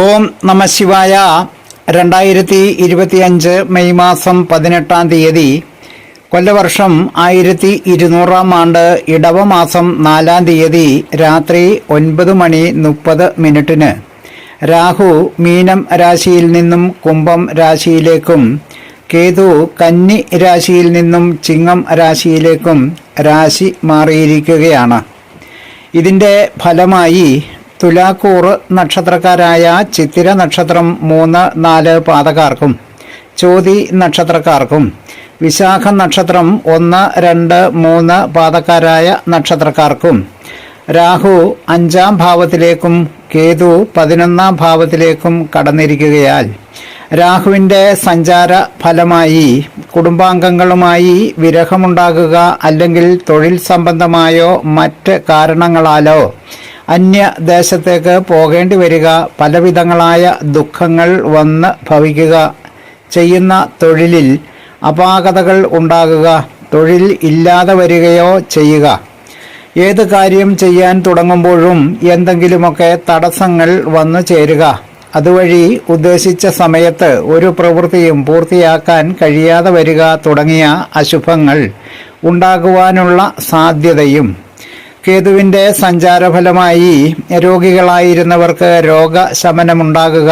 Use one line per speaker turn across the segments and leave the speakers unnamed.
ഓം നമ ശിവായ. രണ്ടായിരത്തി ഇരുപത്തിയഞ്ച് മെയ് മാസം പതിനെട്ടാം തീയതി കൊല്ലവർഷം ആയിരത്തി ഇരുന്നൂറാം ആണ്ട് ഇടവമാസം നാലാം തീയതി രാത്രി ഒൻപത് മണി മുപ്പത് മിനിറ്റിന് രാഹു മീനം രാശിയിൽ നിന്നും കുംഭം രാശിയിലേക്കും കേതു കന്നി രാശിയിൽ നിന്നും ചിങ്ങം രാശിയിലേക്കും രാശി മാറിയിരിക്കുകയാണ്. ഇതിന്റെ ഫലമായി തുലാക്കൂർ നക്ഷത്രക്കാരായ ചിത്തിര നക്ഷത്രം മൂന്ന് നാല് പാതകാർക്കും ചോതി നക്ഷത്രക്കാർക്കും വിശാഖ നക്ഷത്രം ഒന്ന് രണ്ട് മൂന്ന് പാതക്കാരായ നക്ഷത്രക്കാർക്കും രാഹു അഞ്ചാം ഭാവത്തിലേക്കും കേതു പതിനൊന്നാം ഭാവത്തിലേക്കും കടന്നിരിക്കുകയാൽ രാഹുവിന്റെ സഞ്ചാര ഫലമായി കുടുംബാംഗങ്ങളുമായി വിരഹമുണ്ടാകുക അല്ലെങ്കിൽ തൊഴിൽ സംബന്ധമായോ മറ്റ് കാരണങ്ങളാലോ അന്യദേശത്തേക്ക് പോകേണ്ടി വരിക. പലവിധങ്ങളായ ദുഃഖങ്ങൾ വന്ന് ഭവിക്കുക. ചെയ്യുന്ന തൊഴിലിൽ അപാകതകൾ ഉണ്ടാകുക. തൊഴിൽ ഇല്ലാതെ വരികയോ ചെയ്യുക. ഏത് കാര്യം ചെയ്യാൻ തുടങ്ങുമ്പോഴും എന്തെങ്കിലുമൊക്കെ തടസ്സങ്ങൾ വന്നു ചേരുക. അതുവഴി ഉദ്ദേശിച്ച സമയത്ത് ഒരു പ്രവൃത്തിയും പൂർത്തിയാക്കാൻ കഴിയാതെ വരിക തുടങ്ങിയ അശുഭങ്ങൾ ഉണ്ടാകുവാനുള്ള സാധ്യതയും കേതുവിന്റെ സഞ്ചാരഫലമായി രോഗികളായിരുന്നവർക്ക് രോഗശമനമുണ്ടാകുക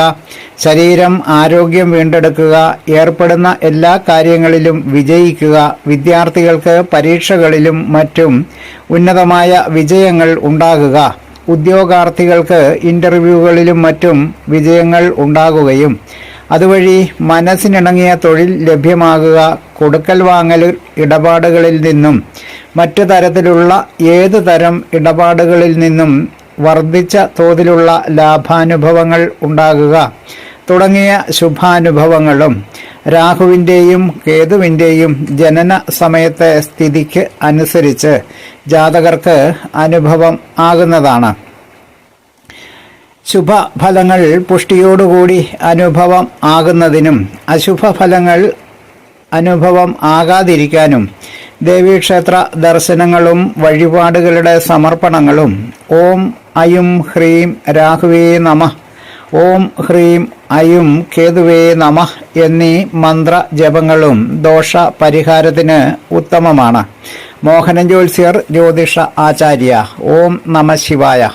ശരീരം ആരോഗ്യം വീണ്ടെടുക്കുക ഏർപ്പെടുന്ന എല്ലാ കാര്യങ്ങളിലും വിജയിക്കുക വിദ്യാർത്ഥികൾക്ക് പരീക്ഷകളിലും മറ്റും ഉന്നതമായ വിജയങ്ങൾ ഉണ്ടാകുക ഉദ്യോഗാർത്ഥികൾക്ക് ഇന്റർവ്യൂകളിലും മറ്റും വിജയങ്ങൾ ഉണ്ടാകുകയും അതുവഴി മനസ്സിനിണങ്ങിയ തൊഴിൽ ലഭ്യമാകുക കൊടുക്കൽ വാങ്ങൽ ഇടപാടുകളിൽ നിന്നും മറ്റു തരത്തിലുള്ള ഏത് തരം ഇടപാടുകളിൽ നിന്നും വർദ്ധിച്ച തോതിലുള്ള ലാഭാനുഭവങ്ങൾ ഉണ്ടാകുക തുടങ്ങിയ ശുഭാനുഭവങ്ങളും രാഹുവിന്റെയും കേതുവിന്റെയും ജനന സമയത്തെ സ്ഥിതിക്ക് അനുസരിച്ച് ജാതകർക്ക് അനുഭവം ആകുന്നതാണ്. ശുഭഫലങ്ങൾ പുഷ്ടിയോടുകൂടി അനുഭവം ആകുന്നതിനും അശുഭഫലങ്ങൾ അനുഭവം ആകാതിരിക്കാനും ദേവീക്ഷേത്ര ദർശനങ്ങളും വഴിപാടുകളുടെ സമർപ്പണങ്ങളും ഓം അയും ഹ്രീം രാഹുവേ നമ ഓം ഹ്രീം അയും കേതുവേ നമ എന്നീ മന്ത്ര ജപങ്ങളും ദോഷ പരിഹാരത്തിന് ഉത്തമമാണ്. മോഹനൻ ജ്യോത്സ്യർ ജ്യോതിഷ ആചാര്യ ഓം നമ ശിവായ.